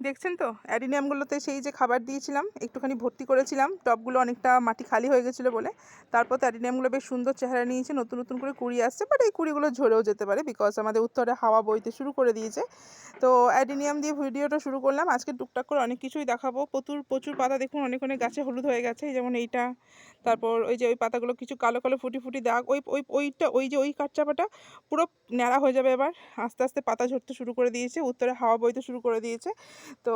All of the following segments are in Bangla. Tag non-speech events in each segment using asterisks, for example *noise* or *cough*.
দেখছেন তো? অ্যাডিনিয়ামগুলোতে সেই যে খাবার দিয়েছিলাম, একটুখানি ভর্তি করেছিলাম টবগুলো অনেকটা মাটি খালি হয়ে গেছিল বলে। তারপর তো অ্যাডিনিয়ামগুলো বেশ সুন্দর চেহারা নিয়েছে, নতুন নতুন করে কুড়ি আসছে বাট এই কুড়িগুলো ঝরেও যেতে পারে বিকজ আমাদের উত্তরে হাওয়া বইতে শুরু করে দিয়েছে। তো অ্যাডিনিয়াম দিয়ে ভিডিওটা শুরু করলাম। আজকে টুকটাক করে অনেক কিছুই দেখাবো। প্রচুর প্রচুর পাতা দেখুন, অনেক অনেক গাছে হলুদ হয়ে গেছে যেমন এইটা। তারপর ওই যে ওই পাতাগুলো কিছু কালো কালো, ফুটি ফুটি দাগ, ওই ওই, ওইটা, ওই যে ওই কাঠচাপাটা পুরো ন্যাড়া হয়ে যাবে এবার। আস্তে আস্তে পাতা ঝরতে শুরু করে দিয়েছে, উত্তরে হাওয়া বইতে শুরু করে দিয়েছে। তো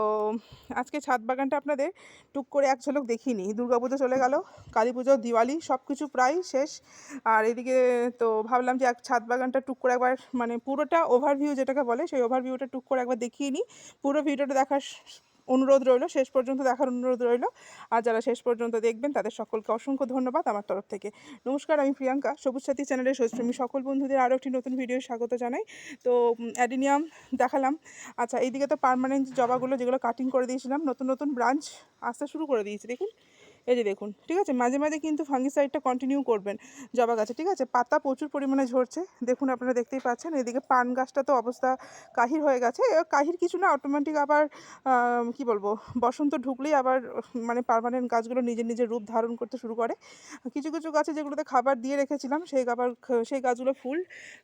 আজকে ছাদ বাগানটা আপনাদের টুক করে এক ঝলক দেখিনি। দুর্গাপুজো চলে গেল, কালী পুজো, দিওয়ালি সব কিছু প্রায় শেষ। আর এদিকে তো ভাবলাম যে, এক ছাদ বাগানটা টুক করে একবার মানে পুরোটা ওভারভিউ যেটাকে বলে, সেই ওভারভিউটা টুক করে একবার দেখিয়ে নিই। পুরো ভিডিওটা দেখার অনুরোধ রইল। শেষ পর্যন্ত দেখার অনুরোধ রইল। আর যারা শেষ পর্যন্ত দেখবেন, তাদের সকলকে অসংখ্য ধন্যবাদ আমার তরফ থেকে। নমস্কার, আমি প্রিয়াঙ্কা। সবুজ সাথী চ্যানেলের সৈশ্রমী সকল বন্ধুদের আরও একটি নতুন ভিডিও স্বাগত জানাই। তো অ্যাডিনিয়াম দেখালাম। আচ্ছা এইদিকে তো পারমানেন্ট জবাগুলো যেগুলো কাটিং করে দিয়েছিলাম, নতুন নতুন ব্রাঞ্চ আসতে শুরু করে দিয়েছি। দেখুন এই যে দেখুন, ঠিক আছে? মাঝে মাঝে কিন্তু ফাঙ্গিসাইডটা কন্টিনিউ করবেন জবা গাছে, ঠিক আছে? পাতা প্রচুর পরিমাণে ঝরছে। দেখুন, আপনারা দেখতেই পাচ্ছেন, এদিকে পান গাছটা তো অবস্থা কাহির হয়ে গেছে। কাহির কিছু না অটোমেটিক আবার কি বলব, বসন্ত ঢুকলেই আবার মানে পার্মানেন্ট গাছগুলো নিজের নিজের রূপ ধারণ করতে শুরু করে। কিছু কিছু গাছে যেগুলোতে খাবার দিয়ে রেখেছিলাম, সেই খাবার সেই গাছগুলো ফুল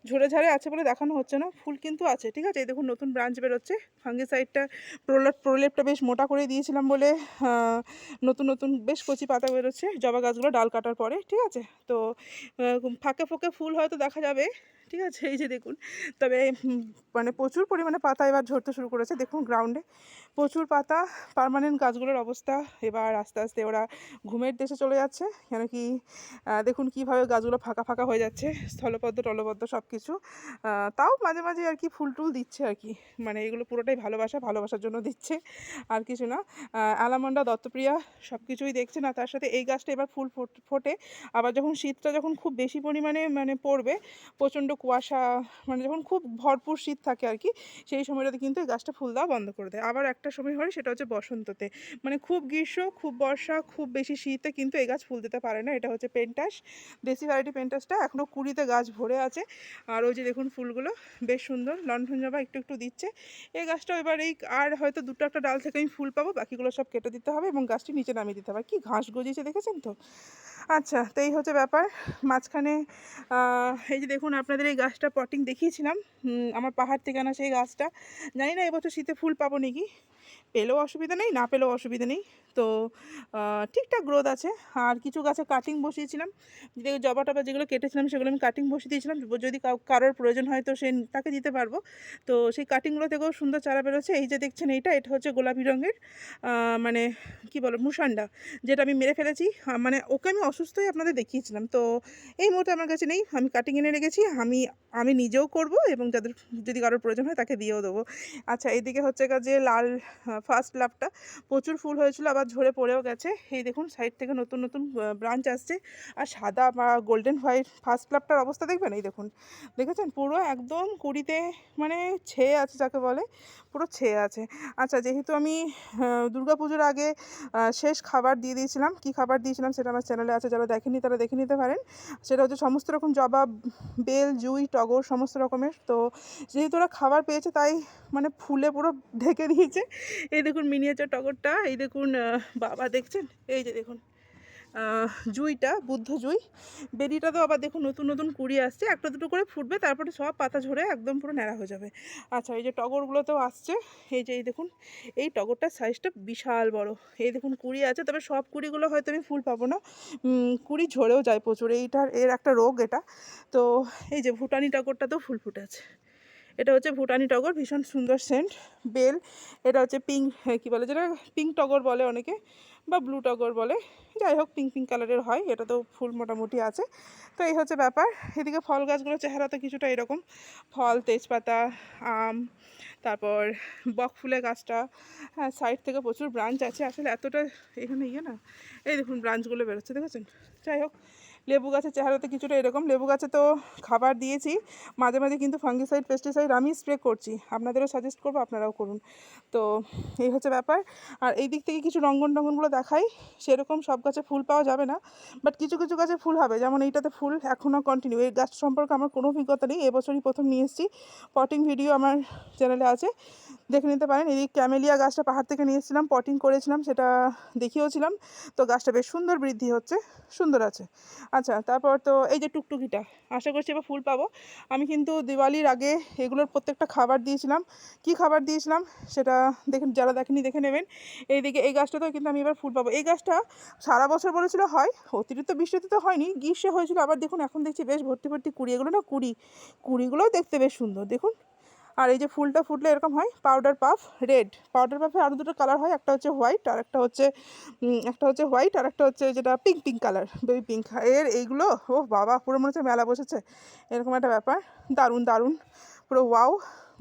ঝরে ঝরে আছে বলে দেখানো হচ্ছে না, ফুল কিন্তু আছে, ঠিক আছে? এই দেখুন, নতুন ব্রাঞ্চ বেরোচ্ছে। ফাঙ্গিসাইডটা প্রলেপ, প্রলেপটা বেশ মোটা করে দিয়েছিলাম বলে নতুন নতুন, বেশ কচি পাতা বেরোচ্ছে, জবা গাছগুলো ডাল কাটার পরে, ঠিক আছে? তো ফাঁকে ফোঁকে ফুল হয়তো দেখা যাবে। ঠিক আছে? এই যে দেখুন তবে মানে প্রচুর পরিমাণে পাতা এবার ঝরতে শুরু করেছে। দেখুন গ্রাউন্ডে প্রচুর পাতা পারমানেন্ট গাছগুলোর অবস্থা। এবার আস্তে আস্তে ওরা ঘুমের দেশে চলে যাচ্ছে। কেন কি দেখুন কীভাবে গাছগুলো ফাঁকা ফাঁকা হয়ে যাচ্ছে স্থলপদ্ম টলপদ্ম সব কিছু তাও মাঝে মাঝে আর কি ফুল টুল দিচ্ছে আর কি। মানে এগুলো পুরোটাই ভালোবাসা ভালোবাসার জন্য দিচ্ছে। আর কিছু না আহ, অ্যালামন্ডা দত্তপ্রিয়া সব কিছুই দেখছে না। তার সাথে এই গাছটা এবার ফুল ফোটে। আবার যখন শীতটা যখন খুব বেশি পরিমাণে মানে পড়বে প্রচণ্ড কুয়াশা মানে যখন খুব ভরপুর শীত থাকে আর কি, সেই সময়টাতে কিন্তু এই গাছটা ফুল দেওয়া বন্ধ করে দেয়। আবার একটা সময় হয়, সেটা হচ্ছে বসন্ততে। মানে খুব গ্রীষ্ম, খুব বর্ষা, খুব বেশি শীতে কিন্তু এই গাছ ফুল দিতে পারে না। এটা হচ্ছে পেন্টাস, দেশি ভ্যারাইটি পেন্টাসটা এখনও কুড়িতে গাছ ভরে আছে। আর ওই যে দেখুন ফুলগুলো, বেশ সুন্দর। লণ্ঠন জবা একটু একটু দিচ্ছে। এই গাছটা এবার এই আর হয়তো দুটো একটা ডাল থেকে আমি ফুল পাবো, বাকিগুলো সব কেটে দিতে হবে এবং গাছটি নিচে নামিয়ে দিতে হবে। কি ঘাস গজিয়েছে দেখেছেন তো? আচ্ছা তো এই হচ্ছে ব্যাপার। মাঝখানে এই যে দেখুন আপনাদের এই গাছটা পটিং দেখিয়েছিলাম। আমার পাহাড় থেকে আনা সেই গাছটা। জানি না এবছর শীতে ফুল পাবো নাকি। পেলেও অসুবিধা নেই, না পেলেও অসুবিধা নেই। তো ঠিকঠাক গ্রোথ আছে। আর কিছু গাছে কাটিং বসিয়েছিলাম। যে জবা টবা যেগুলো কেটেছিলাম, সেগুলো আমি কাটিং বসিয়ে দিয়েছিলাম। যদি কারোর প্রয়োজন হয় তো সে তাকে দিতে পারব। তো সেই কাটিংগুলো থেকেও সুন্দর চারা বেরোচ্ছে। এই যে দেখছেন এইটা, এটা হচ্ছে গোলাপি রঙের মানে কি বলো মুসান্ডা যেটা আমি মেরে ফেলেছি। মানে ওকে আমি অসুস্থই আপনাদের দেখিয়েছিলাম। তো এই মুহূর্তে আমার কাছে নেই। আমি কাটিং এনে রেখেছি। আমি আমি নিজেও করব এবং যাদের, যদি কারোর প্রয়োজন হয় তাকে দিয়েও দেবো। আচ্ছা এইদিকে হচ্ছে যে লাল ফার্স্ট লাভটা প্রচুর ফুল হয়েছিল। আবার ঝরে পড়েও গেছে। এই দেখুন সাইড থেকে নতুন নতুন ব্রাঞ্চ আসছে। আর সাদা বা গোল্ডেন হোয়াইট ফার্স্ট ক্লাবটার অবস্থা দেখবেন? এই দেখুন, দেখেছেন? পুরো একদম কুড়িতে মানে ছেয়ে আছে যাকে বলে, পুরো ছেয়ে আছে। আচ্ছা যেহেতু আমি পুজোর আগে শেষ খাবার দিয়ে দিয়েছিলাম, কি খাবার দিয়েছিলাম সেটা আমার চ্যানেলে আছে, যারা দেখেনি তারা দেখে নিতে পারেন। সেটা হচ্ছে সমস্ত রকম জবা বেল, জুই, টগর, সমস্ত রকমের। তো যেহেতু ওরা খাবার পেয়েছে, তাই মানে ফুলে পুরো ঢেকে দিয়েছে। এই দেখুন মিনিয়েচার টগরটা, এই দেখুন বাবা দেখছেন? এই যে দেখুন জুইটা, বুদ্ধ জুই। বেরিটা তো আবার দেখুন, নতুন নতুন কুড়ি আসছে। একটা দুটো করে ফুটবে, তারপরে সব পাতা ঝরে একদম পুরো ন্যাড়া হয়ে যাবে। আচ্ছা এই যে টগরগুলোতেও আসছে। এই যে এই দেখুন, এই টগরটার সাইজটা বিশাল বড়। এই দেখুন, কুড়ি আছে, তবে সব কুড়িগুলো হয়তো আমি ফুল পাবো না। কুড়ি ঝরেও যায় প্রচুর। এইটার, এর একটা রোগ এটা। তো এই যে ভুটানি টগরটাতেও ফুল ফুটে আছে। এটা হচ্ছে ভুটানি টগর, ভীষণ সুন্দর সেন্ট বেল। এটা হচ্ছে পিঙ্ক কী বলে যেটা পিঙ্ক টগর বলে অনেকে, বা ব্লু টগর বলে। যাই হোক পিঙ্ক পিঙ্ক কালারের হয়, এটা তো ফুল মোটামুটি আছে। তো এই হচ্ছে ব্যাপার। এদিকে ফল গাছগুলোর চেহারা তো কিছুটা এরকম। ফল, তেজপাতা, আম, তারপর বক ফুলের গাছটা হ্যাঁ সাইড থেকে প্রচুর ব্রাঞ্চ আছে। আসলে এতটা এখানে ইয়ে না। এই দেখুন ব্রাঞ্চগুলো বেরোচ্ছে, দেখেছেন? যাই হোক লেবু গাছের চেহারাতে কিছুটা এরকম। লেবু গাছে তো খাবার দিয়েছি। মাঝে মাঝে কিন্তু ফাঙ্গিসাইড, পেস্টিসাইড আমি স্প্রে করছি। আপনাদেরও সাজেস্ট করব, আপনারাও করুন। তো এই হচ্ছে ব্যাপার। আর এই দিক থেকে কিছু রঙ্গন টঙ্গনগুলো দেখাই। সেরকম সব গাছে ফুল পাওয়া যাবে না। বাট কিছু কিছু গাছে ফুল হবে। যেমন এইটাতে ফুল এখনও কন্টিনিউ এই গাছ সম্পর্কে আমার কোনো অভিজ্ঞতা নেই। এবছরই প্রথম নিয়ে এসেছি। পটিং ভিডিও আমার চ্যানেলে আছে। দেখে নিতে পারেন। এই ক্যামেলিয়া গাছটা পাহাড় থেকে নিয়ে এসেছিলাম। পটিং করেছিলাম, সেটা দেখিয়েওছিলাম তো গাছটা বেশ সুন্দর বৃদ্ধি হচ্ছে। সুন্দর আছে। আচ্ছা তারপর তো এই যে টুকটুকিটা, আশা করছি এবার ফুল পাবো। আমি কিন্তু দিওয়ালির আগে এগুলোর প্রত্যেকটা খাবার দিয়েছিলাম। কি খাবার দিয়েছিলাম সেটা দেখেন, যারা দেখেনি দেখে নেবেন। এইদিকে এই গাছটাতেও কিন্তু আমি এবার ফুল পাবো। এই গাছটা সারা বছর বলেছিল হয়, অতিরিক্ত বৃষ্টিতে তো হয়নি, গ্রীষ্মে হয়েছিল। আবার দেখুন, এখন দেখছি বেশ ভর্তি ভর্তি কুড়ি, এগুলো না কুড়ি, কুড়িগুলোও দেখতে বেশ সুন্দর। দেখুন আর এই যে ফুলটা ফুটলে এরকম হয় পাউডার পাফ রেড পাউডার পাফে আরও দুটো কালার হয়, একটা হচ্ছে হোয়াইট আর একটা হচ্ছে একটা হচ্ছে হোয়াইট আর একটা হচ্ছে যেটা pink pink colour baby pink এর এইগুলো ও বাবা, পুরো মনে হচ্ছে মেলা বসেছে। এরকম একটা ব্যাপার। দারুণ দারুণ। পুরো ওয়াও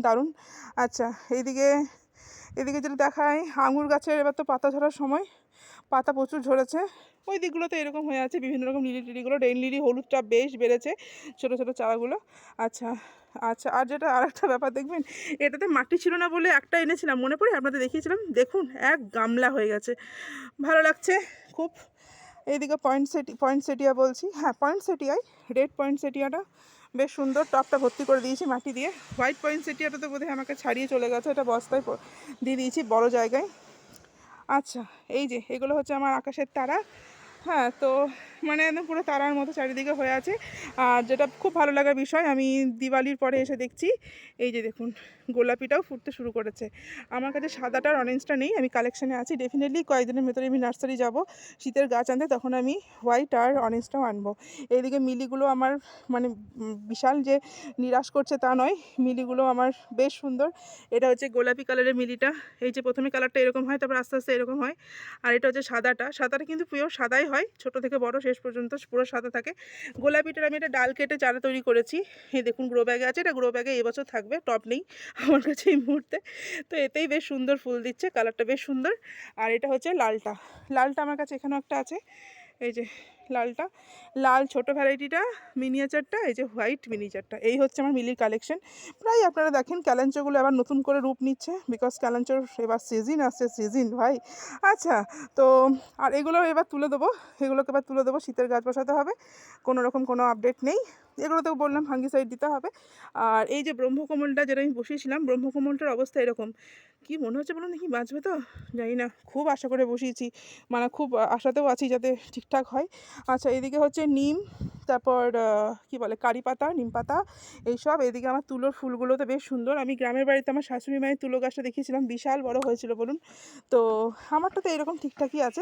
দারুণ। আচ্ছা এইদিকে এদিকে যেটা দেখায় আঙুর গাছের এবার তো পাতা ঝরার সময়, পাতা প্রচুর ঝরেছে। ওই দিকগুলোতে এরকম হয়ে আছে, বিভিন্ন রকম লিলি টিলিগুলো রেন লিলি, হলুদটা বেশ বেড়েছে, ছোটো ছোটো চারাগুলো। আচ্ছা আচ্ছা আর যেটা আর একটা ব্যাপার দেখবেন, এটাতে মাটি ছিল না বলে একটা এনেছিলাম, মনে পড়ে আপনাদের দেখিয়েছিলাম, দেখুন, এক গামলা হয়ে গেছে। ভালো লাগছে, খুব। এইদিকে পয়েন্ট সেটি পয়েন্ট সেটিয়া বলছি। হ্যাঁ পয়েন্ট সেটিয়াই রেড পয়েন্ট সেটিয়াটা বেশ সুন্দর, টপটা ভর্তি করে দিয়েছি মাটি দিয়ে। হোয়াইট পয়েন্ট সেটিয়াটা তো বোধহয় আমাকে ছাড়িয়ে চলে গেছে, এটা বস্তায় দিয়ে দিয়েছি বড় জায়গায়। আচ্ছা এই যে, এগুলো হচ্ছে আমার আকাশের তারা। হ্যাঁ তো মানে একদম পুরো তারার মতো চারিদিকে হয়ে আছে। আর যেটা খুব ভালো লাগার বিষয়, আমি দিওয়ালির পরে এসে দেখছি, এই যে দেখুন, গোলাপিটাও ফুটতে শুরু করেছে। আমার কাছে সাদাটা আর অরেঞ্জটা নেই, আমি কালেকশানে আছি। ডেফিনেটলি কয়েকদিনের ভেতরে আমি নার্সারি যাব। শীতের গাছ আনতে তখন আমি হোয়াইট আর অরেঞ্জটাও আনব। এইদিকে মিলিগুলো আমার মানে বিশাল যে নিরাশ করছে তা নয়, মিলিগুলো আমার বেশ সুন্দর। এটা হচ্ছে গোলাপি কালারের মিলিটা। এই যে প্রথমে কালারটা এরকম হয়, তারপর আস্তে আস্তে এরকম হয়। আর এটা হচ্ছে সাদাটা। সাদাটা কিন্তু পিওর সাদাই হয়, ছোট থেকে বড় শেষ পর্যন্ত পুরো সাদা থাকে। গোলাপিটার আমি একটা ডাল কেটে চারা তৈরি করেছি। এই দেখুন গ্রো ব্যাগে আছে, এটা গ্রো ব্যাগে এবছর থাকবে টপ নেই আমার কাছে এই মুহূর্তে। তো এতেই বেশ সুন্দর ফুল দিচ্ছে কালারটা বেশ সুন্দর। আর এটা হচ্ছে লালটা। লালটা আমার কাছে এখানেও একটা আছে। এই যে লালটা। লাল ছোট ভ্যারাইটিটা, মিনিয়েচারটা, এই যে হোয়াইট মিনিয়েচারটা, এই হচ্ছে আমার মিলির কালেকশন। প্রায় আপনারা দেখেন ক্যালেঞ্চোগুলো আবার নতুন করে রূপ নিচ্ছে বিকজ ক্যালেঞ্চোর এবার সিজন আসছে সিজন ভাই। আচ্ছা তো আর এগুলো এবার তুলে দেবো, এগুলোকে এবার তুলে দেবো, শীতের গাছ বসাতে হবে, কোনো রকম কোনো আপডেট নেই। এগুলোতেও বললাম ফাঙ্গিসাইড দিতে হবে। আর এই যে ব্রহ্মকমলটা যেটা আমি বসিয়েছিলাম, ব্রহ্মকমলটার অবস্থা এরকম। কি মনে হচ্ছে বলুন দেখি, বাঁচবে তো? জানি না, খুব আশা করে বসিয়েছি। মানে খুব আশাতেও আছি যাতে ঠিকঠাক হয়। আচ্ছা এদিকে হচ্ছে নিম, তারপর কি বলে, কারি পাতা, নিম পাতা, এইসব। এদিকে আমার তুলোর ফুলগুলো তো বেশ সুন্দর। আমি গ্রামের বাড়িতে আমার শাশুড়ি মায়ের তুলো গাছটা দেখিয়েছিলাম বিশাল বড় হয়েছিল বলুন। তো আমারটা তো এরকম ঠিকঠাকই আছে।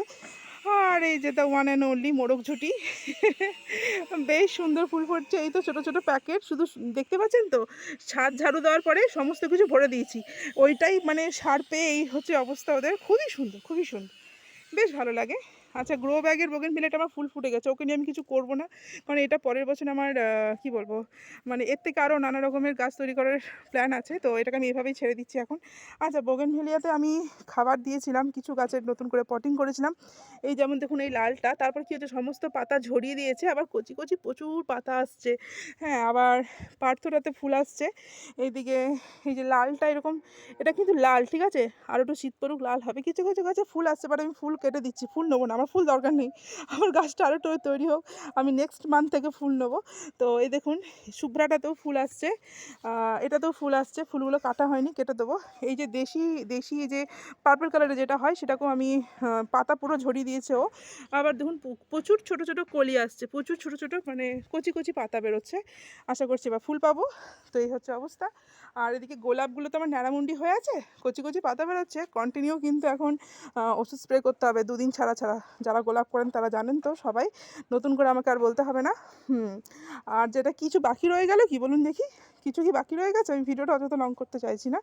আর এই যে ওয়ান অ্যান্ড অনলি মোরগ ঝুটি, বেশ সুন্দর ফুল ফুটছে। এই তো ছোটো ছোটো প্যাকেট। শুধু দেখতে পাচ্ছেন তো? ছাদ ঝাড়ু দেওয়ার পরে সমস্ত কিছু ভরে দিয়েছি। ওইটাই মানে সার পেয়ে এই হচ্ছে অবস্থা ওদের। খুবই সুন্দর খুবই সুন্দর। বেশ ভালো লাগে। আচ্ছা গ্রো ব্যাগের বোগেন মিলেটা আমার ফুল ফুটে গেছে, ওকে নিয়ে আমি কিছু করব না। কারণ এটা পরের বছর আমার কি বলব মানে এর থেকে আরও নানা রকমের গাছ তৈরি করার প্ল্যান আছে, তো এটাকে আমি এভাবেই ছেড়ে দিচ্ছি এখন। আচ্ছা বোগেন ভেলিয়াতে আমি খাবার দিয়েছিলাম, কিছু গাছের নতুন করে পটিং করেছিলাম। এই যেমন দেখুন, এই লালটা, তারপর কি হচ্ছে সমস্ত পাতা ঝরিয়ে দিয়েছে, আবার কচি কচি প্রচুর পাতা আসছে। হ্যাঁ আবার পার্থটাতে ফুল আসছে। এইদিকে এই যে লালটা এরকম, এটা কিন্তু লাল, ঠিক আছে? আর একটু শীত পড়ুক, লাল হবে। কিছু কিছু গাছে ফুল আসছে বাট আমি ফুল কেটে দিচ্ছি, ফুল নেব না। আমার ফুল দরকার নেই। আমার গাছটা আরও তৈরি হোক। আমি নেক্সট মান্থ থেকে ফুল নেব। তো এই দেখুন, শুভ্রাটাতেও ফুল আসছে। এটাতেও ফুল আসছে। ফুলগুলো কাটা হয়নি, কেটে দেবো। এই যে দেশি দেশি যে পার্পল কালারের যেটা হয়, সেটাকেও আমি পাতা পুরো ঝরিয়ে দিয়েছে ও। আবার দেখুন প্রচুর ছোট ছোট কলি আসছে। প্রচুর ছোট ছোট মানে কচি কচি পাতা বেরোচ্ছে। আশা করছি এবার ফুল পাবো। তো এই হচ্ছে অবস্থা। আর এদিকে গোলাপগুলো তো আমার ন্যাড়ামুন্ডি হয়ে আছে। কচি কচি পাতা বেরোচ্ছে। কন্টিনিউ কিন্তু এখন ওষুধ স্প্রে করতে হবে। দুদিন ছাড়া ছাড়া। যারা গোলাপ করেন তারা জানেন তো সবাই। নতুন করে আমাকে আর বলতে হবে না। হুম, আর যেটা কিছু বাকি রয়ে গেল কি বলুন দেখি? কিছু কি বাকি রয়ে গেছে? আমি ভিডিওটা অযথা লং করতে চাইছি না।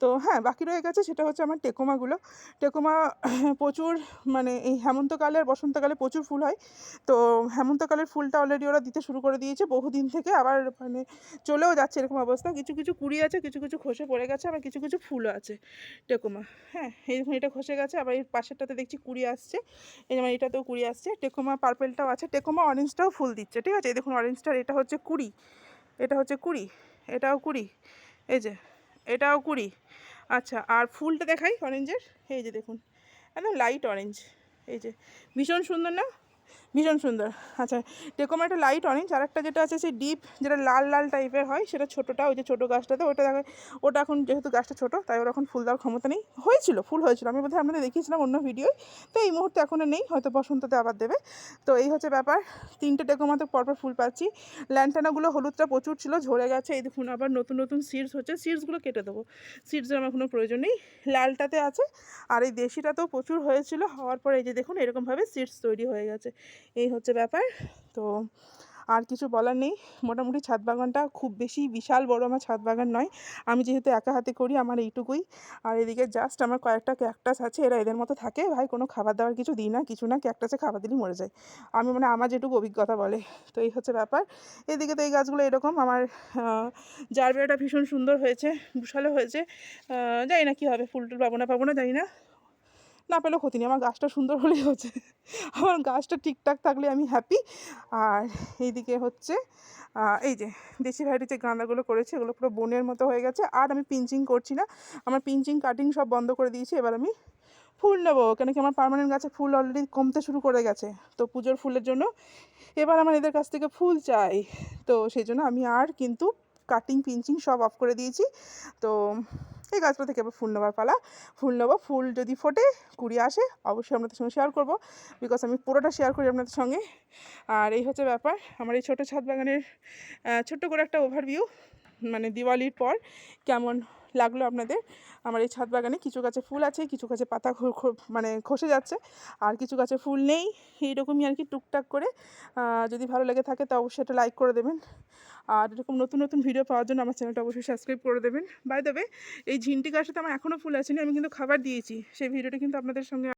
তো হ্যাঁ বাকি রয়ে গেছে সেটা হচ্ছে আমার টেকোমাগুলো। টেকোমা *clears throat* প্রচুর মানে এই হেমন্তকালে আর বসন্তকালে প্রচুর ফুল হয়। তো হেমন্তকালের ফুলটা অলরেডি ওরা দিতে শুরু করে দিয়েছে বহুদিন থেকে। আবার মানে চলেও যাচ্ছে এরকম অবস্থা। কিছু কিছু কুড়ি আছে, কিছু কিছু খসে পড়ে গেছে, আবার কিছু কিছু ফুলও আছে টেকোমা। হ্যাঁ এই দেখুন, এটা খসে গেছে। আবার এই পাশেরটাতে দেখছি কুড়ি আসছে। এই যেমন এটাতেও কুড়ি আসছে। টেকোমা পার্পেলটাও আছে। টেকোমা অরেঞ্জটাও ফুল দিচ্ছে। ঠিক আছে? এই দেখুন অরেঞ্জটার এটা হচ্ছে কুড়ি। এটা হচ্ছে কুড়ি। এটাও কুড়ি। এই যে, এটাও কুড়ি। আচ্ছা আর ফুলটা দেখাই অরেঞ্জের এই যে দেখুন, একদম লাইট অরেঞ্জ এই যে, ভীষণ সুন্দর না? ভীষণ সুন্দর। আচ্ছা টেকোমা একটা লাইট অরেঞ্জ আর একটা যেটা আছে সেই ডিপ যেটা লাল লাল টাইপের হয়, সেটা ছোটোটা, ওই যে ছোটো গাছটাতে, ওটা দেখা, ওটা এখন যেহেতু গাছটা ছোটো, তাই ওর এখন ফুল দেওয়ার ক্ষমতা নেই। হয়েছিল, ফুল হয়েছিল। আমি বোধহয় আপনাদের দেখিয়েছিলাম অন্য ভিডিওয় তো এই মুহূর্তে এখনও নেই, হয়তো বসন্ততে আবার দেবে। তো এই হচ্ছে ব্যাপার, তিনটে টেকোমাতে পরপর ফুল পাচ্ছি। ল্যান্টানাগুলো হলুদটা প্রচুর ছিল, ঝরে গেছে, এই দেখুন আবার নতুন নতুন সিডস হচ্ছে সিডসগুলো কেটে দেবো। সিডসের আমার কোনো প্রয়োজন নেই। লালটাতে আছে, আর এই দেশিটাতেও প্রচুর হয়েছিল, হওয়ার পরে এই যে দেখুন, এরকমভাবে সিডস তৈরি হয়ে গেছে। এই হচ্ছে ব্যাপার। তো আর কিছু বলার নেই। মোটামুটি ছাদ বাগানটা খুব বেশি বিশাল বড় আমার ছাদ বাগান নয়। আমি যেহেতু একা হাতে করি, আমার এইটুকুই। আর এদিকে জাস্ট আমার কয়েকটা ক্যাকটাস আছে, এরা এদের মতো থাকে। ভাই, কোনো খাবার দাবার কিছু দিই না, কিছু না ক্যাকটাসে খাবার দিলেই মরে যায়। আমি মানে আমার যেটুকু অভিজ্ঞতা বলে। তো এই হচ্ছে ব্যাপার। এদিকে তো এই গাছগুলো এরকম, আমার জারবেরাটা ভীষণ সুন্দর হয়েছে, বিশালও হয়েছে। জানি না কী হবে ফুল টুল পাবো না পাবো না, জানি না। না পেলেও ক্ষতি নেই। আমার গাছটা সুন্দর হলেই হচ্ছে। আমার গাছটা ঠিকঠাক থাকলে আমি হ্যাপি আর এইদিকে হচ্ছে এই যে দেশি ভ্যারাইটি যে গাঁদাগুলো করেছে, এগুলো পুরো বনের মতো হয়ে গেছে। আর আমি পিঞ্চিং করছি না। আমার পিঞ্চিং কাটিং সব বন্ধ করে দিয়েছি। এবার আমি ফুল নেব। কেন কি আমার পার্মানেন্ট গাছে ফুল অলরেডি কমতে শুরু করে গেছে। তো পুজোর ফুলের জন্য এবার আমার এদের কাছ থেকে ফুল চাই। তো সেই জন্য আমি আর কিন্তু কাটিং পিঞ্চিং সব অফ করে দিয়েছি। তো এই গাছটা থেকে এবার ফুল নেবার পালা। ফুল নেব, ফুল যদি ফোটে, কুড়ি আসে, অবশ্যই আপনাদের সঙ্গে শেয়ার করব। বিকজ আমি পুরোটা শেয়ার করি আপনাদের সঙ্গে। আর এই হচ্ছে ব্যাপার, আমার এই ছোটো ছাদ বাগানের ছোট্ট করে একটা ওভারভিউ মানে দিওয়ালির পর কেমন লাগল আপনাদের। আমার এই ছাদ বাগানে কিছু গাছে ফুল আছে, কিছু গাছে পাতা মানে খসে যাচ্ছে, আর কিছু গাছে ফুল নেই। এইরকমই আর কি টুকটাক করে যদি ভালো লেগে থাকে তো অবশ্যই এটা লাইক করে দেবেন। আর এরকম নতুন নতুন ভিডিও পাওয়ার জন্য আমার চ্যানেলটা অবশ্যই সাবস্ক্রাইব করে দেবেন। বাই দেবে এই ঝিনটি গাছটাতে আমার এখনও ফুল আসেনি, আমি কিন্তু খাবার দিয়েছি। সেই ভিডিওটা কিন্তু আপনাদের সঙ্গে